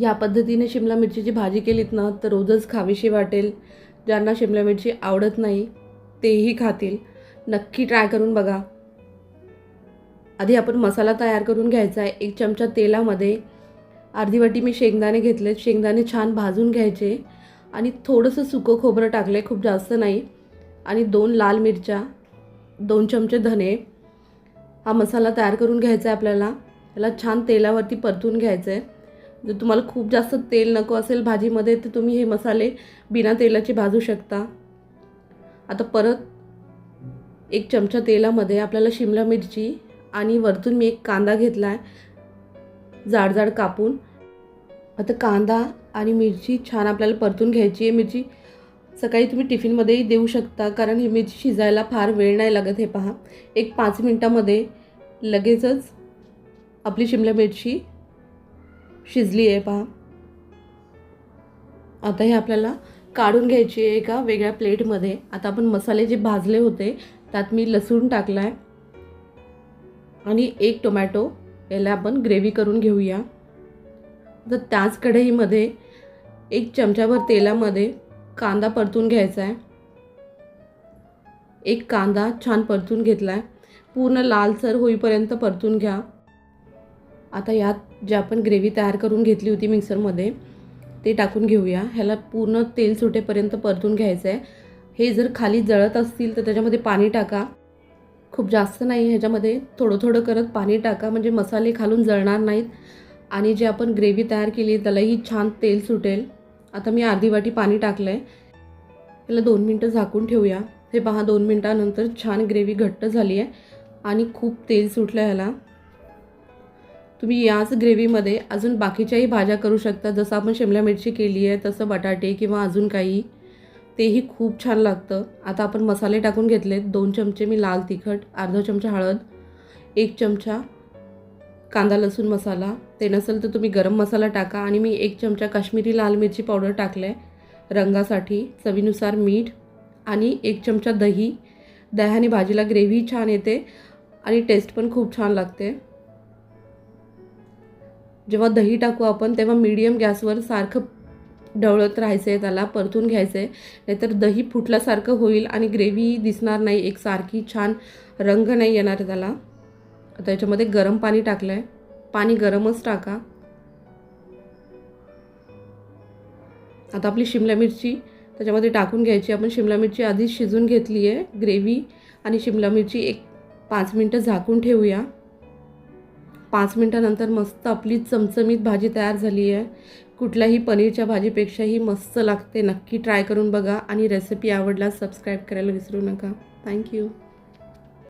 या पद्धतीने शिमला मिरचीची भाजी केलीत ना तर रोजच खावीशी वाटेल. ज्यांना शिमला मिरची आवडत नाही तेही खातील. नक्की ट्राय करून बघा. आधी आपण मसाला तयार करून घ्यायचा आहे एक चमचा तेलामध्ये. अर्धी वाटी मी शेंगदाणे घेतले शेंगदाणे छान भाजून घ्यायचे. आणि थोडंसं सुकं खोबरं टाकलं आहे खूप जास्त नाही. आणि दोन लाल मिरच्या दोन चमचे धने. हा मसाला तयार करून घ्यायचा आहे आपल्याला. याला छान तेलावरती परतून घ्यायचं आहे जर तुम्हाला खूप जास्त तेल नको असेल भाजीमध्ये तर तुम्ही हे मसाले बिना तेलाचे भाजू शकता. आता परत एक चमचा तेलामध्ये आपल्याला शिमला मिरची आणि वरतून मी एक कांदा घेतला आहे जाड जाड कापून. आता कांदा आणि मिरची छान आपल्याला परतून घ्यायची आहे. मिरची सकाळी तुम्ही टिफिनमध्येही देऊ शकता कारण ही मिरची शिजायला फार वेळ नाही लागत हे पहा. एक पाच मिनटामध्ये लगेचच आपली शिमला मिरची शिजली आहे पहा. आता हे आपल्याला काढून घ्यायची आहे एका वेगळ्या प्लेटमध्ये. आता आपण मसाले जे भाजले होते त्यात मी लसूण टाकला आहे आणि एक टोमॅटो याला आपण ग्रेव्ही करून घेऊया. तर त्याच कढईमध्ये एक चमच्याभर तेलामध्ये कांदा परतून घ्यायचा आहे एक कांदा छान परतून घेतला आहे पूर्ण लालसर होईपर्यंत परतून घ्या. आता यात जे आपण ग्रेव्ही तयार करून घेतली होती मिक्सरमध्ये ते टाकून घेऊया. ह्याला पूर्ण तेल सुटेपर्यंत परतून घ्यायचं आहे हे जर खाली जळत असतील तर त्याच्यामध्ये पाणी टाका. खूप जास्त नाही ह्याच्यामध्ये थोडं थोडं करत पाणी टाका. म्हणजे मसाले खालून जळणार नाहीत. आणि जे आपण ग्रेव्ही तयार केली त्यालाही छान तेल सुटेल. आता मी अर्धी वाटी पाणी टाकलं आहे ह्याला दोन मिनटं झाकून ठेवूया. हे पहा दोन मिनटानंतर छान ग्रेव्ही घट्ट झाली आहे आणि खूप तेल सुटलं ह्याला. तुम्ही याच ग्रेव्हीमध्ये अजून बाकीच्याही भाज्या करू शकता. जसं आपण शिमला मिरची केली आहे तसं बटाटे किंवा अजून काही तेही खूप छान लागतं. आता आपण मसाले टाकून घेतलेत. दोन चमचे मी लाल तिखट अर्धा चमचा हळद एक चमचा कांदा लसूण मसाला. ते नसेल तर तुम्ही गरम मसाला टाका आणि मी एक चमचा काश्मीरी लाल मिरची पावडर टाकलं आहे रंगासाठी. चवीनुसार मीठ आणि एक चमचा दही. दह्याने भाजीला ग्रेव्ही छान येते आणि टेस्ट पण खूप छान लागते. जेव्हा दही टाकू आपण तेव्हा मीडियम गॅसवर सारखं ढवळत राहायचं आहे त्याला परतून घ्यायचं आहे नाहीतर दही फुटल्यासारखं होईल आणि ग्रेव्ही दिसणार नाही एक सारखी छान रंग नाही येणार त्याला. आता याच्यामध्ये गरम पाणी टाकलं आहे पाणी गरमच टाका. आता आपली शिमला मिरची त्याच्यामध्ये टाकून घ्यायची. आपण शिमला मिरची आधीच शिजून घेतली आहे ग्रेव्ही आणि शिमला मिरची एक पाच मिनटं झाकून ठेवूया. पाच मिनटानंतर मस्त आपली चमचमीत भाजी तयार झाली आहे. कुठल्याही पनीरच्या भाजीपेक्षाही मस्त लागते. नक्की ट्राय करून बघा आणि रेसिपी आवडल्यास सबस्क्राईब करायला विसरू नका. थँक्यू